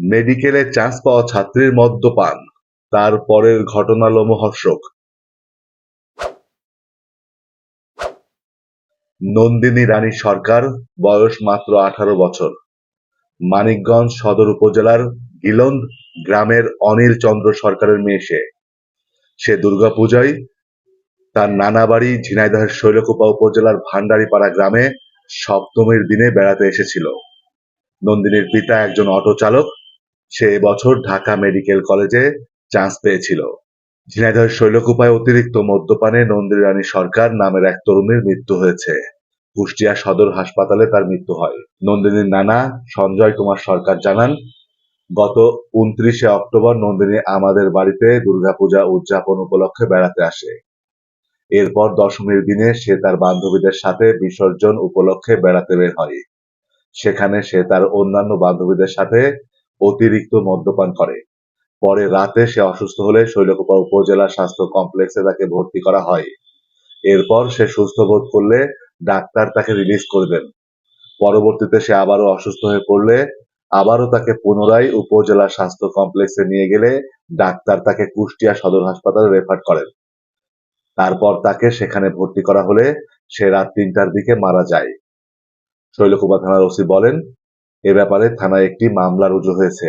মেডিকেলে চান্স পাওয়া ছাত্রীর মদ্যপান তারপরের ঘটনা লোমহর্ষক নন্দিনী রানী সরকার, বয়স মাত্র আঠারো বছর। মানিকগঞ্জ সদর উপজেলার গিলন্দ গ্রামের অনিল চন্দ্র সরকারের মেয়ে সে। সে দুর্গাপূজায় তার নানা বাড়ি ঝিনাইদহের শৈলকুপা উপজেলার ভান্ডারীপাড়া গ্রামে সপ্তমীর দিনে বেড়াতে এসেছিল। নন্দিনীর পিতা একজন অটো চালক সে বছর ঢাকা মেডিকেল কলেজে চান্স পেয়েছিল। ঝিনাইদহের শৈলকুপায় অতিরিক্ত মদ্যপানে নন্দিনী রানী সরকার নামের এক তরুণীর মৃত্যু হয়েছে। কুষ্টিয়া সদর হাসপাতালে তার মৃত্যু হয়। নন্দিনীর নানা সঞ্জয় কুমার সরকার জানান, গত উনত্রিশে অক্টোবর নন্দিনী আমাদের বাড়িতে দুর্গাপূজা উদযাপন উপলক্ষে বেড়াতে আসে। এরপর দশমীর দিনে সে তার বান্ধবীদের সাথে বিসর্জন উপলক্ষে বেড়াতে বের হয়। সেখানে সে তার অন্যান্য বান্ধবীদের সাথে অতিরিক্ত মদ্যপান করে। পরে রাতে সে অসুস্থ হলে শৈলকুপা উপজেলা স্বাস্থ্য কমপ্লেক্সে তাকে ভর্তি করা হয়। এরপর সে সুস্থ বোধ করলে ডাক্তার তাকে রিলিজ করে দেন। পরবর্তীতে সে আবারও অসুস্থ হয়ে পড়লে আবারও তাকে পুনরায় উপজেলা স্বাস্থ্য কমপ্লেক্সে নিয়ে গেলে ডাক্তার তাকে কুষ্টিয়া সদর হাসপাতালে রেফার করেন। তারপর তাকে সেখানে ভর্তি করা হলে সে রাত তিনটার দিকে মারা যায়। শৈলকুপা থানার ওসি বলেন এ ব্যাপারে থানায় একটি মামলা রুজু হয়েছে।